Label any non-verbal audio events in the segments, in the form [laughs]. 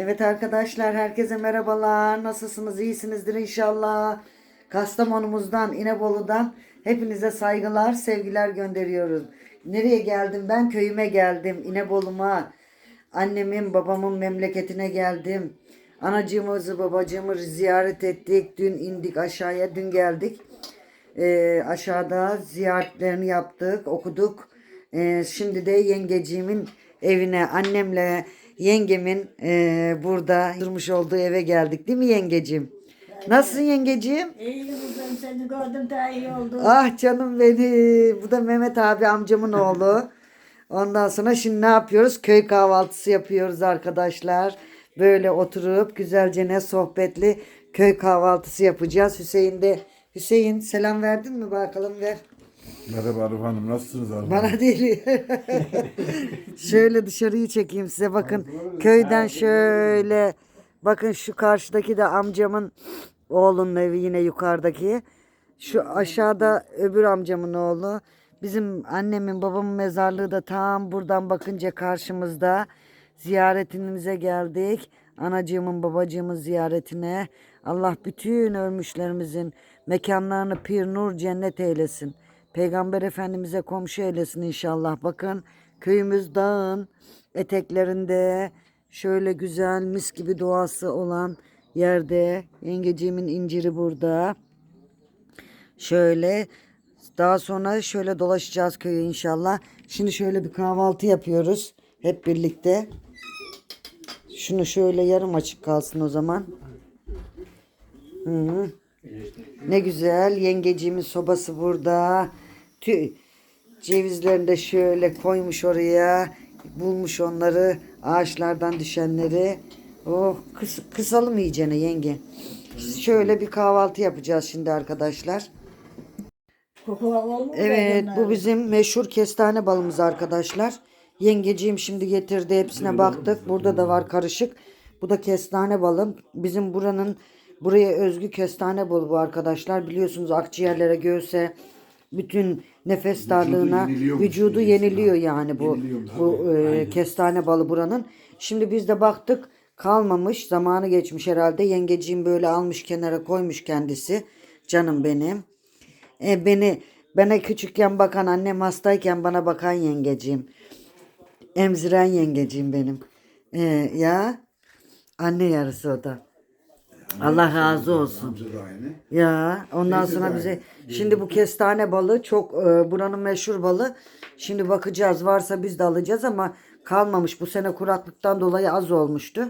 Evet arkadaşlar herkese merhabalar. Nasılsınız? İyisinizdir inşallah. Kastamonumuzdan, İnebolu'dan hepinize saygılar, sevgiler gönderiyoruz. Nereye geldim? Ben köyüme geldim. İnebolu'ma. Annemin, babamın memleketine geldim. Anacığımızı, babacığımı ziyaret ettik. Dün indik aşağıya, dün geldik. Ee, aşağıda ziyaretlerini yaptık, okuduk. Ee, şimdi de yengeciğimin evine, annemle yengemin e, burada durmuş olduğu eve geldik değil mi yengeciğim? Nasılsın yengeciğim? İyi kızım seni gördüm daha iyi oldu. Ah canım benim. Bu da Mehmet abi amcamın oğlu. Ondan sonra şimdi ne yapıyoruz? Köy kahvaltısı yapıyoruz arkadaşlar. Böyle oturup güzelce ne sohbetli köy kahvaltısı yapacağız. Hüseyin de Hüseyin selam verdin mi bakalım ver. Merhaba Arif Hanım, nasılsınız Arif Hanım? Bana değil. [laughs] şöyle dışarıyı çekeyim size bakın. Köyden şöyle bakın şu karşıdaki de amcamın oğlunun evi yine yukarıdaki. Şu aşağıda öbür amcamın oğlu. Bizim annemin babamın mezarlığı da tam buradan bakınca karşımızda. Ziyaretimize geldik. Anacığımın babacığımın ziyaretine. Allah bütün ölmüşlerimizin mekanlarını pir nur cennet eylesin. Peygamber Efendimiz'e komşu eylesin inşallah. Bakın köyümüz dağın eteklerinde şöyle güzel mis gibi doğası olan yerde. Yengeciğimin inciri burada. Şöyle daha sonra şöyle dolaşacağız köyü inşallah. Şimdi şöyle bir kahvaltı yapıyoruz hep birlikte. Şunu şöyle yarım açık kalsın o zaman. Hı -hı. Ne güzel yengeciğimin sobası burada. Tü cevizlerini de şöyle koymuş oraya. Bulmuş onları ağaçlardan düşenleri. Oh kıs kısalım iyicene yenge. Şöyle bir kahvaltı yapacağız şimdi arkadaşlar. Evet bu bizim meşhur kestane balımız arkadaşlar. Yengeciğim şimdi getirdi hepsine baktık. Burada da var karışık. Bu da kestane balı. Bizim buranın buraya özgü kestane balı bu arkadaşlar. Biliyorsunuz akciğerlere, göğse, bütün nefes darlığına vücudu yeniliyor yani bu Yeniliyor bu e, Aynen. kestane balı buranın. Şimdi biz de baktık kalmamış zamanı geçmiş herhalde. Yengeciğim böyle almış kenara koymuş kendisi. Canım benim. E, beni bana küçükken bakan annem hastayken bana bakan yengeciğim. Emziren yengeciğim benim. E, ya anne yarısı o da. Allah razı olsun. Ya ondan Teyze sonra bize aynı. şimdi bu kestane balı çok e, buranın meşhur balı. Şimdi bakacağız varsa biz de alacağız ama kalmamış. Bu sene kuraklıktan dolayı az olmuştu.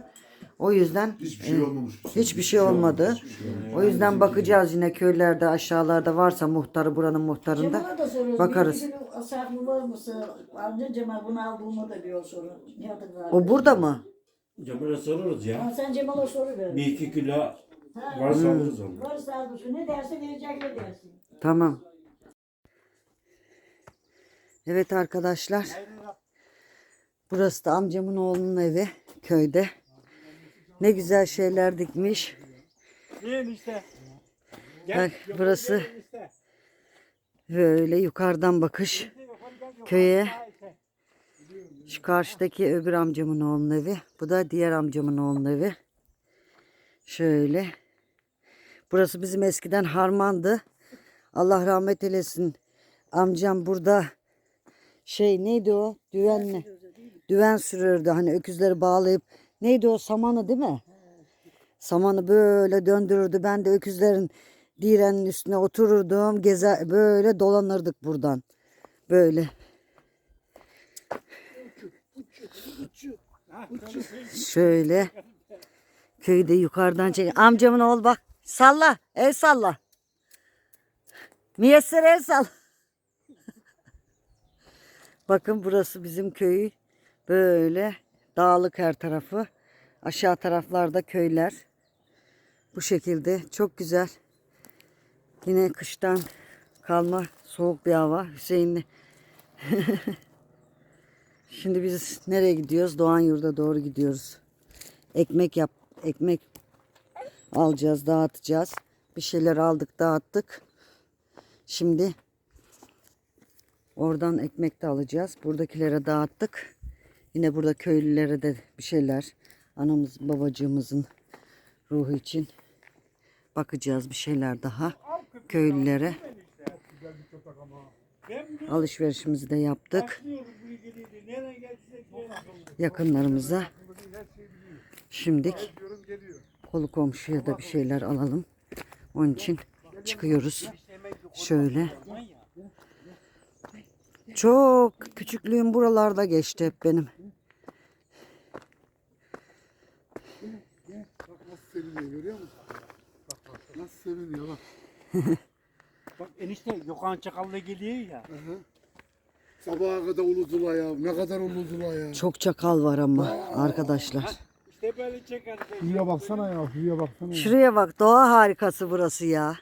O yüzden Hiçbir şey olmamış. bu sene. hiçbir şey olmadı. Şey olmadı. O yüzden bakacağız yine köylerde aşağılarda varsa muhtarı buranın muhtarında. Cemal'a da soruyoruz. bakarız. Saklı var mısın? Amca Cemal bunu aldığımı da diyor sorun. Ne adı var? O burada mı? Cemal'e sorarız Ha, ya. sen Cemal'a soru ver. Bir iki kilo Ha, varsa alırız onu. Varsa almışsın. Ne derse verecekler dersin. Tamam. Evet arkadaşlar. Burası da amcamın oğlunun evi köyde. Ne güzel şeyler dikmiş. Bak burası böyle yukarıdan bakış köye. Şu karşıdaki öbür amcamın oğlunun evi. Bu da diğer amcamın oğlunun evi. Şöyle. Burası bizim eskiden harmandı. Allah rahmet eylesin. Amcam burada şey neydi o? Düvenle. Düven sürürdü hani öküzleri bağlayıp. Neydi o samanı değil mi? Samanı böyle döndürürdü. Ben de öküzlerin direnin üstüne otururdum. Gezer, böyle dolanırdık buradan. Böyle. Şöyle. Köyde yukarıdan çek. Amcamın oğlu bak. Salla. El salla. Miyesser el salla. [laughs] Bakın burası bizim köy. Böyle dağlık her tarafı. Aşağı taraflarda köyler. Bu şekilde çok güzel. Yine kıştan kalma soğuk bir hava. Hüseyin'le. [laughs] Şimdi biz nereye gidiyoruz? Doğan Yurda doğru gidiyoruz. Ekmek yap, ekmek alacağız, dağıtacağız. Bir şeyler aldık, dağıttık. Şimdi oradan ekmek de alacağız. Buradakilere dağıttık. Yine burada köylülere de bir şeyler Anamız babacığımızın ruhu için bakacağız bir şeyler daha köylülere. Alışverişimizi de yaptık. Yakınlarımıza. Şimdik kolu komşuya da bir şeyler alalım. Onun için çıkıyoruz. Şöyle. Çok küçüklüğüm buralarda geçti hep benim. Nasıl seviniyor görüyor musun? Bak bak nasıl seviniyor bak. [laughs] Bak enişte Gökhan Çakal'la geliyor ya. Sabaha kadar uludular ya. Ne kadar uludular ya. Çok çakal var ama arkadaşlar. İşte böyle çeker. Şuraya baksana ya. Şuraya baksana. ya. Şuraya bak doğa harikası burası ya.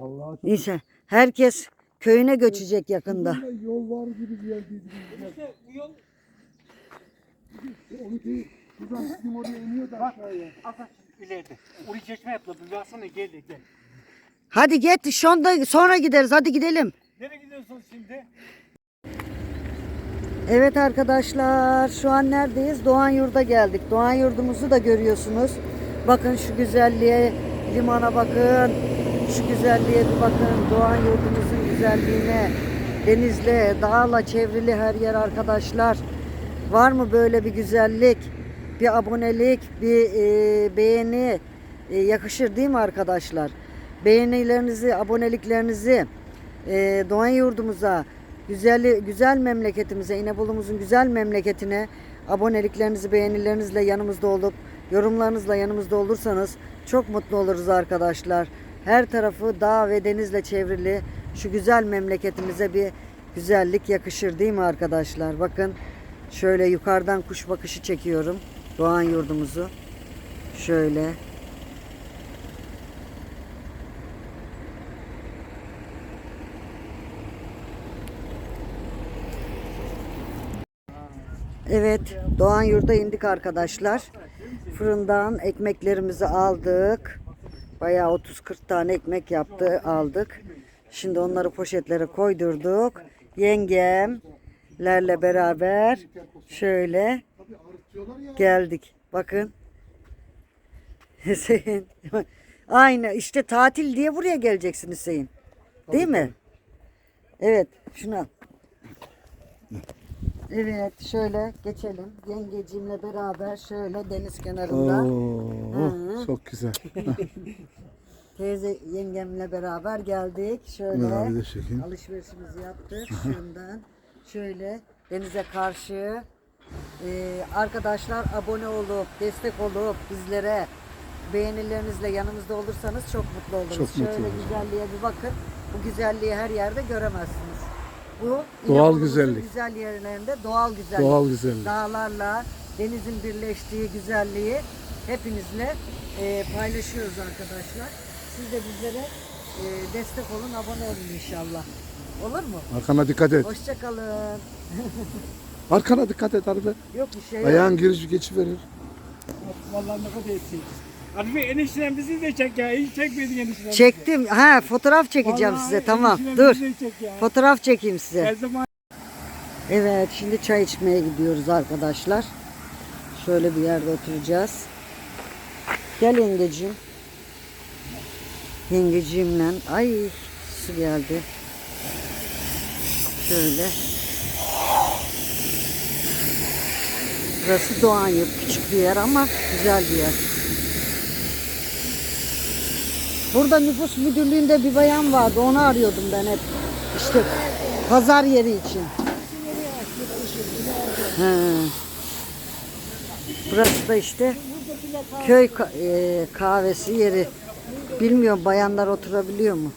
Allah Neyse herkes köyüne göçecek yakında. yol var gibi bir yer değil. İşte bu yol Onu değil. Buradan bizim oraya iniyor da aşağıya. Atak ileride. Oraya çeşme yapıldı. Bir baksana gel gel. Hadi git şu anda sonra gideriz hadi gidelim. Nereye gidiyorsun şimdi? Evet arkadaşlar şu an neredeyiz? Doğan Yurt'a geldik. Doğan Yurdumuzu da görüyorsunuz. Bakın şu güzelliğe, limana bakın. Şu güzelliğe bir bakın. Doğan Yurdumuzun güzelliğine. Denizle, dağla çevrili her yer arkadaşlar. Var mı böyle bir güzellik? Bir abonelik, bir e, beğeni e, yakışır değil mi arkadaşlar? Beğenilerinizi, aboneliklerinizi e, Doğan Yurdumuza, güzel güzel memleketimize, İnebolu'muzun güzel memleketine aboneliklerinizi, beğenilerinizle yanımızda olup yorumlarınızla yanımızda olursanız çok mutlu oluruz arkadaşlar. Her tarafı dağ ve denizle çevrili şu güzel memleketimize bir güzellik yakışır değil mi arkadaşlar? Bakın şöyle yukarıdan kuş bakışı çekiyorum. Doğan yurdumuzu. Şöyle. Evet, Doğan Yurt'a indik arkadaşlar. Fırından ekmeklerimizi aldık. Bayağı 30-40 tane ekmek yaptı, aldık. Şimdi onları poşetlere koydurduk. Yengemlerle beraber şöyle geldik. Bakın. [laughs] Hüseyin. Aynı işte tatil diye buraya geleceksin Hüseyin. Değil mi? Evet, şunu al. Evet şöyle geçelim. Yengecimle beraber şöyle deniz kenarında. Hı. çok güzel. [laughs] Teyze yengemle beraber geldik. Şöyle de çekeyim. alışverişimizi yaptık. Şundan şöyle denize karşı Ee, arkadaşlar abone olup destek olup bizlere beğenilerinizle yanımızda olursanız çok mutlu oluruz. Çok mutlu şöyle oluruz. güzelliğe bir bakın. Bu güzelliği her yerde göremezsiniz. Bu Doğal güzellik. güzel yerlerinde doğal güzellik. Doğal güzellik. Dağlarla denizin birleştiği güzelliği hepinizle e, paylaşıyoruz arkadaşlar. Siz de bizlere e, destek olun, abone olun inşallah. Olur mu? Arkana dikkat et. Hoşçakalın. [laughs] Arkana dikkat et Arif. Yok bir şey yok. Ayağın giriş geçiverir. Vallahi ne kadar eksiyiz. Hadi enişten bizi de çek ya. Hiç çekmedin enişten. Çektim. Ha fotoğraf çekeceğim Vallahi size. Tamam. enişten Dur. bizi de çek ya. Fotoğraf çekeyim size. Her zaman Evet, şimdi çay içmeye gidiyoruz arkadaşlar. Şöyle bir yerde oturacağız. Gel yengeciğim. Yengeciğimle. Ay su geldi. Şöyle. Burası Doğan Yurt. Küçük bir yer ama güzel bir yer. Burada nüfus müdürlüğünde bir bayan vardı. Onu arıyordum ben hep. İşte pazar yeri için. He. Burası da işte köy e, kahvesi yeri. Bilmiyorum bayanlar oturabiliyor mu?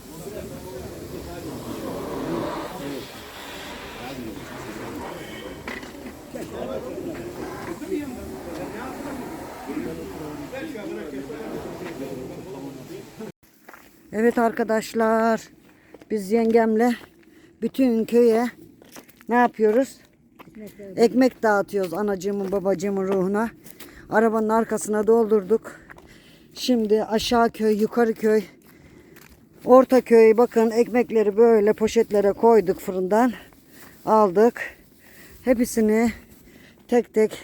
Evet arkadaşlar. Biz yengemle bütün köye ne yapıyoruz? Ekmek dağıtıyoruz anacığımın babacığımın ruhuna. Arabanın arkasına doldurduk. Şimdi aşağı köy, yukarı köy, orta köy bakın ekmekleri böyle poşetlere koyduk fırından. Aldık. Hepsini tek tek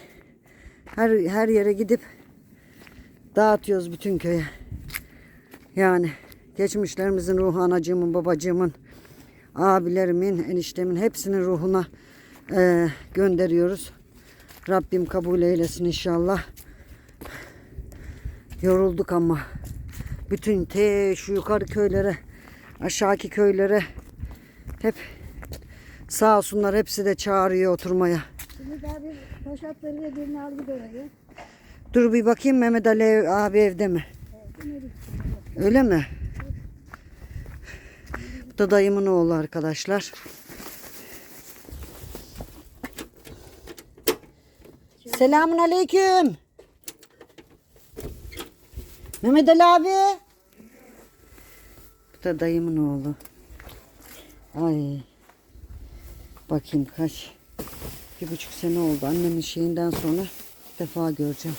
Her her yere gidip dağıtıyoruz bütün köye. Yani geçmişlerimizin ruhu anacığımın, babacığımın, abilerimin, eniştemin hepsinin ruhuna eee, gönderiyoruz. Rabbim kabul eylesin inşallah. Yorulduk ama. Bütün te şu yukarı köylere, aşağıki köylere hep sağ olsunlar hepsi de çağırıyor oturmaya. Şimdi daha bir poşet veriyor birini al gidiyor oraya. Dur bir bakayım Mehmet Ali abi evde mi? Öyle mi? Da dayımın oğlu arkadaşlar. Selamun aleyküm. Mehmet Ali abi. Bu da dayımın oğlu. Ay. Bakayım kaç. Bir buçuk sene oldu. Annemin şeyinden sonra ilk defa göreceğim.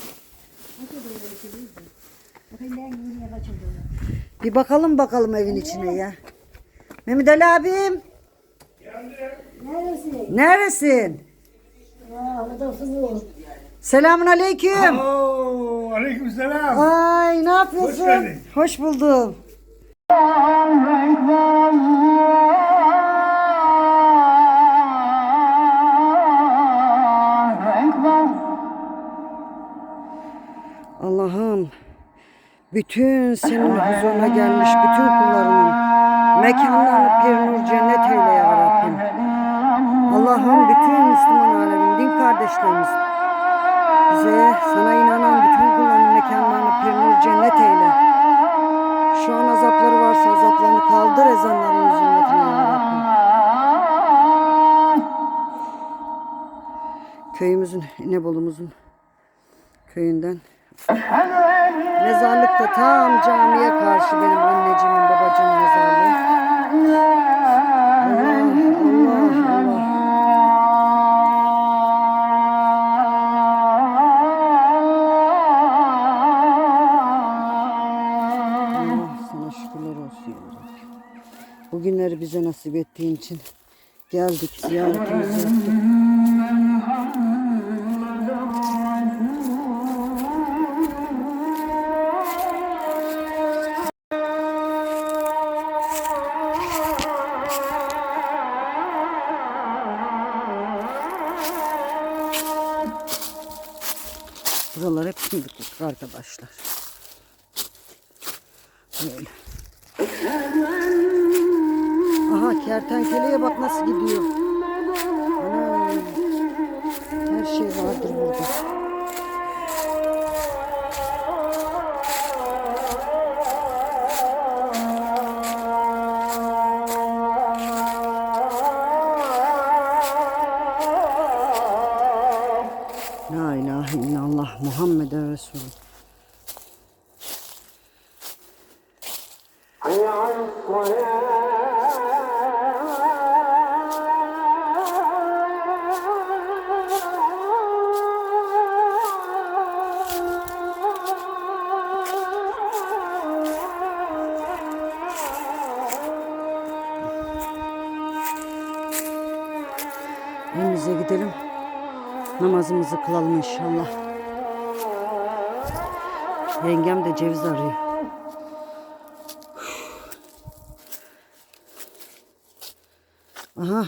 Bir bakalım bakalım evin içine ya. Mehmet Ali abim. Neresi? Neresin? Fızıl. Selamun aleyküm. Oo, aleyküm selam. Ay ne yapıyorsun? Hoş geldin. Hoş buldum. Allah'ım bütün senin huzuruna gelmiş bütün kullarının mekanlarını kardeşlerimiz bize sana inanan bütün kullarının mekanlarını nur cennet eyle. Şu an azapları varsa azaplarını kaldır ezanların zulmetine ya Rabbim. Köyümüzün, İnebolumuzun köyünden Mezarlıkta tam camiye karşı benim anneciğimin babacığımın mezarlığı. Bugünleri bize nasip ettiğin için geldik ziyaretimizi yaptık. Buralar hep fındıklık arkadaşlar. Böyle. Kertenkeleye bak nasıl gidiyor. Ana. Her şey vardır burada. La ilahe illallah Muhammeden Resul. Evimize kılalım inşallah. Yengem de ceviz arıyor. Aha.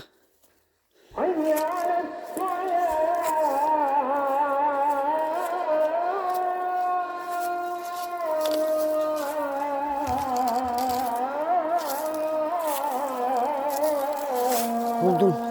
Buldum.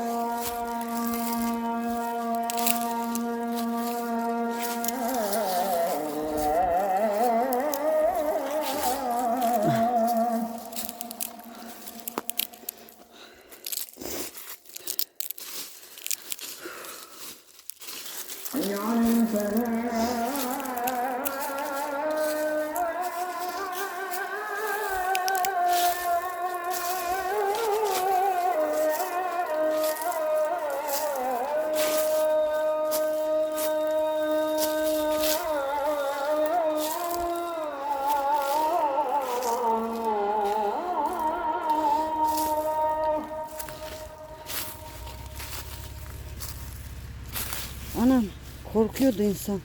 Anam korkuyordu insan.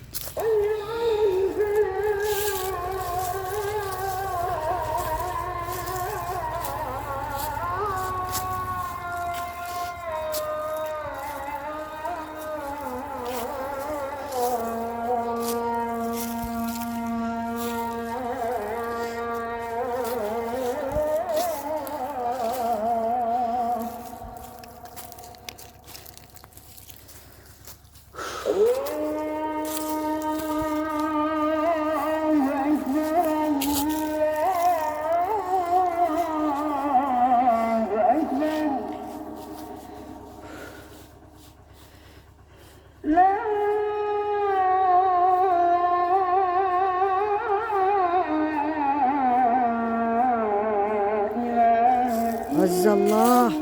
Aziz Allah,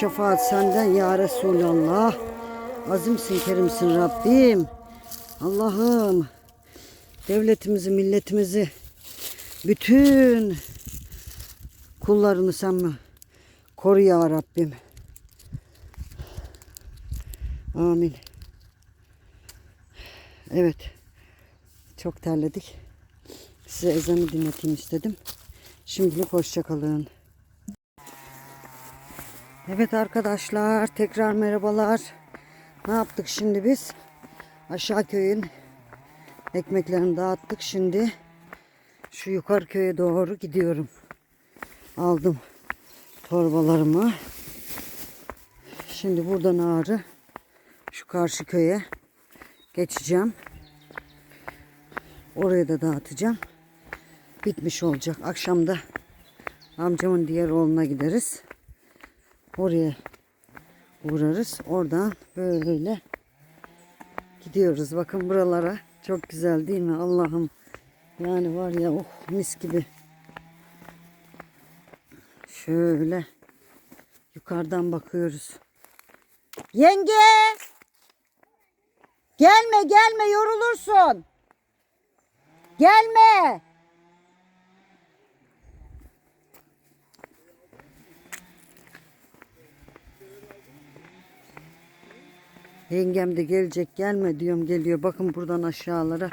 şefaat senden ya Resulallah. Azimsin, kerimsin Rabbim. Allah'ım, devletimizi, milletimizi, bütün kullarını sen mi koru ya Rabbim. Amin. Evet. Çok terledik. Size ezanı dinleteyim istedim. Şimdilik hoşçakalın. Evet arkadaşlar tekrar merhabalar. Ne yaptık şimdi biz? Aşağı köyün ekmeklerini dağıttık. Şimdi şu yukarı köye doğru gidiyorum. Aldım torbalarımı. Şimdi buradan ağrı şu karşı köye geçeceğim. Oraya da dağıtacağım. Bitmiş olacak. Akşam da amcamın diğer oğluna gideriz. Oraya uğrarız. Oradan böyle gidiyoruz. Bakın buralara. Çok güzel değil mi? Allah'ım. Yani var ya oh mis gibi. Şöyle yukarıdan bakıyoruz. Yenge! Gelme gelme yorulursun. Gelme. Yengem de gelecek gelme diyorum geliyor. Bakın buradan aşağılara.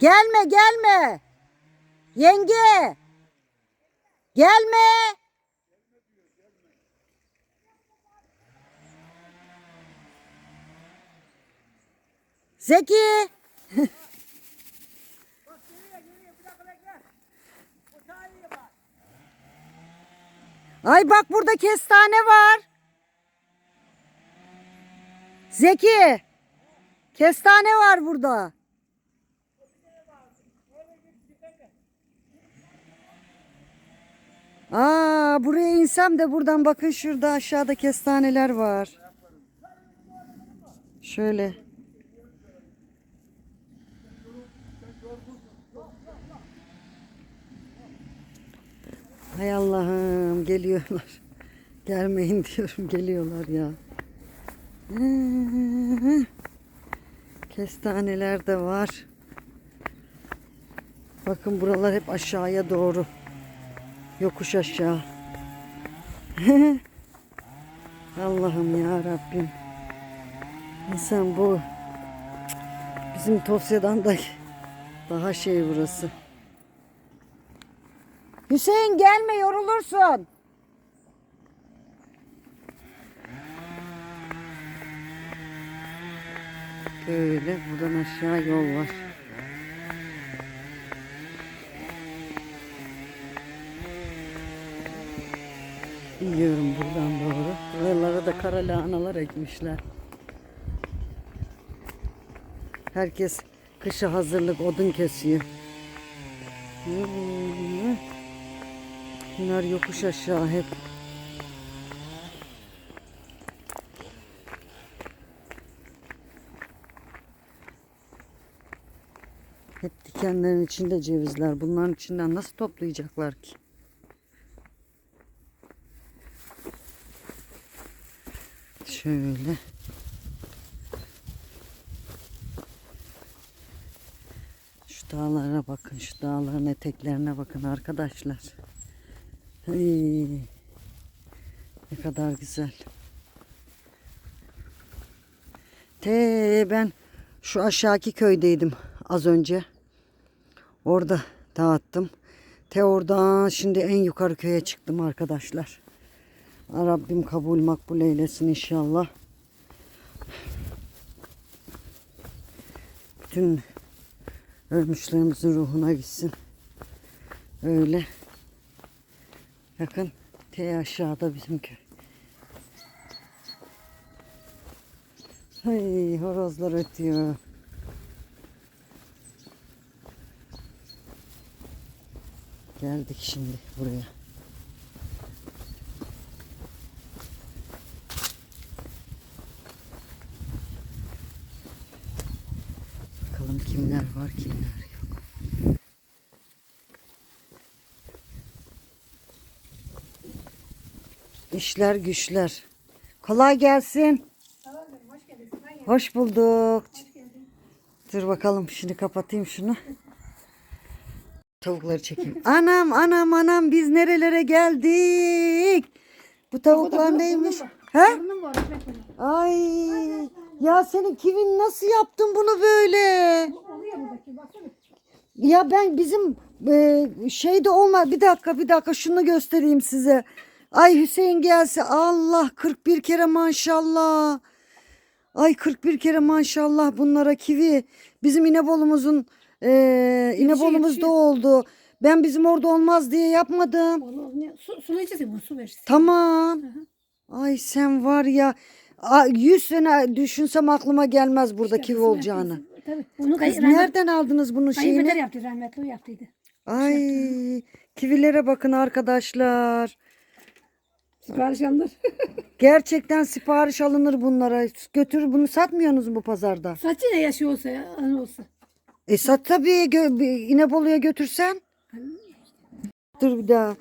Gelme gelme. Yenge. Gelme. Zeki. [laughs] Ay bak burada kestane var. Zeki. Kestane var burada. Aa, buraya insem de buradan bakın şurada aşağıda kestaneler var. Şöyle. Hay Allah'ım geliyorlar. [laughs] Gelmeyin diyorum geliyorlar ya. Kestaneler de var. Bakın buralar hep aşağıya doğru. Yokuş aşağı. [laughs] Allah'ım ya Rabbim. İnsan bu bizim Tosya'dan da daha şey burası. Hüseyin gelme yorulursun. Böyle buradan aşağı yol var. Gidiyorum buradan doğru. Buralara da kara lahanalar ekmişler. Herkes kışa hazırlık odun kesiyor. Bunlar yokuş aşağı hep. Hep dikenlerin içinde cevizler. Bunların içinden nasıl toplayacaklar ki? Şöyle. Şu dağlara bakın, şu dağların eteklerine bakın arkadaşlar. Ay, ne kadar güzel. Te ben şu aşağıki köydeydim az önce. Orada dağıttım. Te oradan şimdi en yukarı köye çıktım arkadaşlar. Rabbim kabul makbul eylesin inşallah. Bütün ölmüşlerimizin ruhuna gitsin. Öyle. Bakın T aşağıda bizim köy. Ay horozlar ötüyor. Geldik şimdi buraya. Bakalım kimler var kimler yok. İşler güçler. Kolay gelsin. Hoş bulduk. Dur bakalım şimdi kapatayım şunu. [laughs] Tavukları çekeyim. [laughs] Anam anam anam biz nerelere geldik? Bu tavuklar neymiş? He? Ay ya senin kivin nasıl yaptın bunu böyle? Ya ben bizim e, şeyde olma bir dakika bir dakika şunu göstereyim size. Ay Hüseyin gelse Allah 41 kere maşallah. Ay 41 kere maşallah bunlara kivi. Bizim İnebolumuzun e, İnebolumuzda oldu. Ben bizim orada olmaz diye yapmadım. Onu ne- su, sulayacağız bunu su veririz. Tamam. Ay sen var ya a- 100 sene düşünsem aklıma gelmez burada kivi olacağını. Tabii. Bunu Kız nereden aldınız bunun kayınpeder şeyini? yaptı rahmetli o yaptıydı. Ay kivilere bakın arkadaşlar. Sipariş alınır. [laughs] Gerçekten sipariş alınır bunlara. Götür bunu satmıyorsunuz mu bu pazarda? Saçı ne yaşı olsa ya, anı olsa. E sat tabii gö- İnebolu'ya götürsen. Dur bir daha.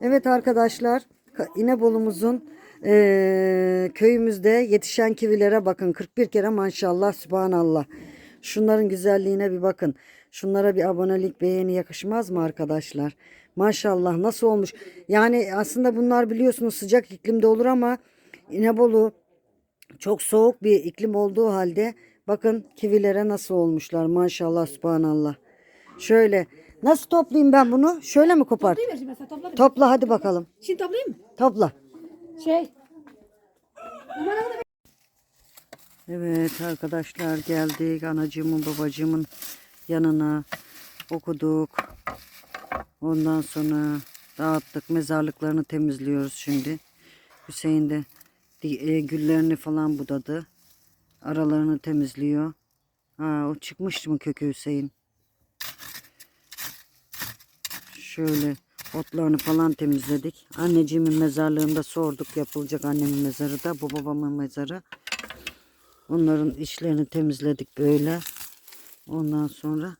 Evet arkadaşlar Ka- İnebolu'muzun eee, köyümüzde yetişen kivilere bakın. 41 kere maşallah subhanallah. Şunların güzelliğine bir bakın. Şunlara bir abonelik beğeni yakışmaz mı arkadaşlar? Maşallah nasıl olmuş. Yani aslında bunlar biliyorsunuz sıcak iklimde olur ama İnebolu çok soğuk bir iklim olduğu halde bakın kivilere nasıl olmuşlar maşallah subhanallah. Şöyle nasıl toplayayım ben bunu? Şöyle mi kopart? Toplayayım şimdi mesela topla. Topla hadi bakalım. Şimdi toplayayım mı? Topla. Şey. Evet arkadaşlar geldik anacığımın babacığımın yanına okuduk. Ondan sonra dağıttık mezarlıklarını temizliyoruz şimdi. Hüseyin de e, güllerini falan budadı. Aralarını temizliyor. Ha, o çıkmış mı kökü Hüseyin? Şöyle otlarını falan temizledik. Anneciğimin mezarlığında sorduk yapılacak annemin mezarı da bu babamın mezarı. Onların içlerini temizledik böyle. Ondan sonra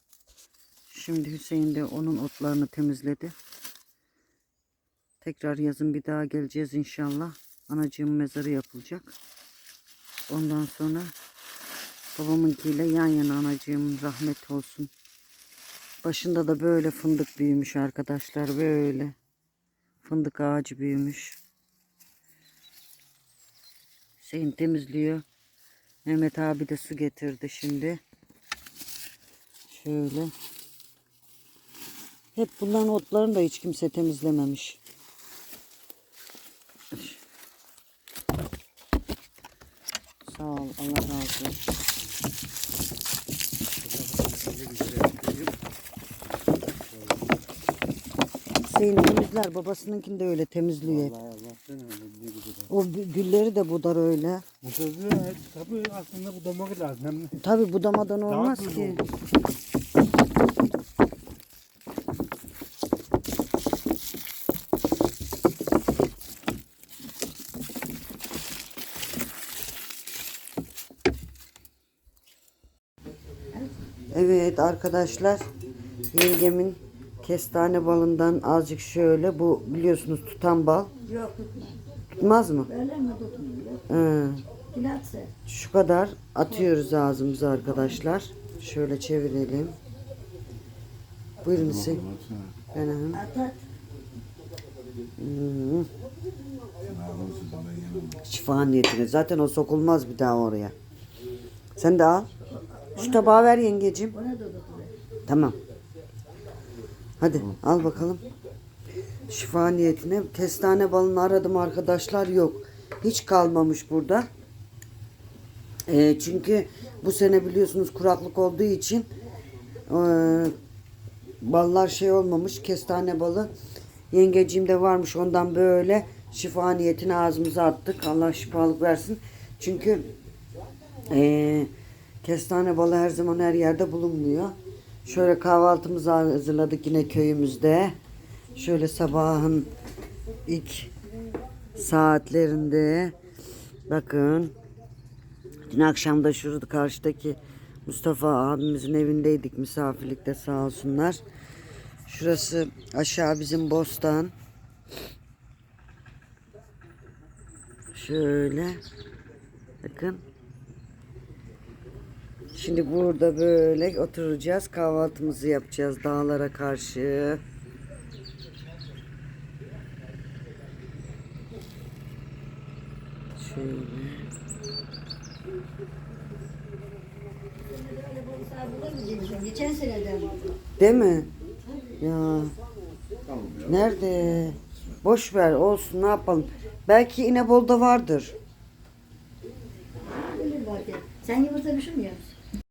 şimdi Hüseyin de onun otlarını temizledi. Tekrar yazın bir daha geleceğiz inşallah. Anacığım mezarı yapılacak. Ondan sonra babamınkiyle yan yana anacığım rahmet olsun. Başında da böyle fındık büyümüş arkadaşlar böyle. Fındık ağacı büyümüş. Hüseyin temizliyor. Mehmet abi de su getirdi şimdi. Şöyle. Hep bunların otlarını da hiç kimse temizlememiş. Sağ ol. Allah razı olsun. Hüseyin temizler. Babasınınkini de öyle temizliyor hep. O gü- gülleri de budar öyle. Bu sözü tabii aslında bu damak lazım. Hem Tabi budamadan olmaz ki. Evet arkadaşlar yengemin kestane balından azıcık şöyle bu biliyorsunuz tutan bal Yok tutmaz mı? öyle mi tutmuyor? Hı. Kilatsa. Şu kadar atıyoruz ağzımıza arkadaşlar. Şöyle çevirelim. Buyurun Hüseyin. Benim. Atat. Hmm. Şifa niyetine. Zaten o sokulmaz bir daha oraya. Sen de al. Şu tabağı ver yengecim. Tamam. Hadi al bakalım. Şifa niyetine. Kestane balını aradım arkadaşlar. Yok. Hiç kalmamış burada. Ee, çünkü bu sene biliyorsunuz kuraklık olduğu için ee, ballar şey olmamış. Kestane balı. Yengeciğimde varmış ondan böyle şifa niyetine ağzımıza attık. Allah şifalık versin. Çünkü ee, kestane balı her zaman her yerde bulunmuyor. Şöyle kahvaltımızı hazırladık yine köyümüzde. Şöyle sabahın ilk saatlerinde bakın dün akşam da şurada karşıdaki Mustafa abimizin evindeydik misafirlikte sağ olsunlar. Şurası aşağı bizim bostan. Şöyle. Bakın. Şimdi burada böyle oturacağız. Kahvaltımızı yapacağız dağlara karşı. Şöyle. Geçen seneden. Değil mi? Ya. Nerede? Boş ver olsun ne yapalım. Belki İnebol'da vardır. Sen yumurta pişirmiyor musun?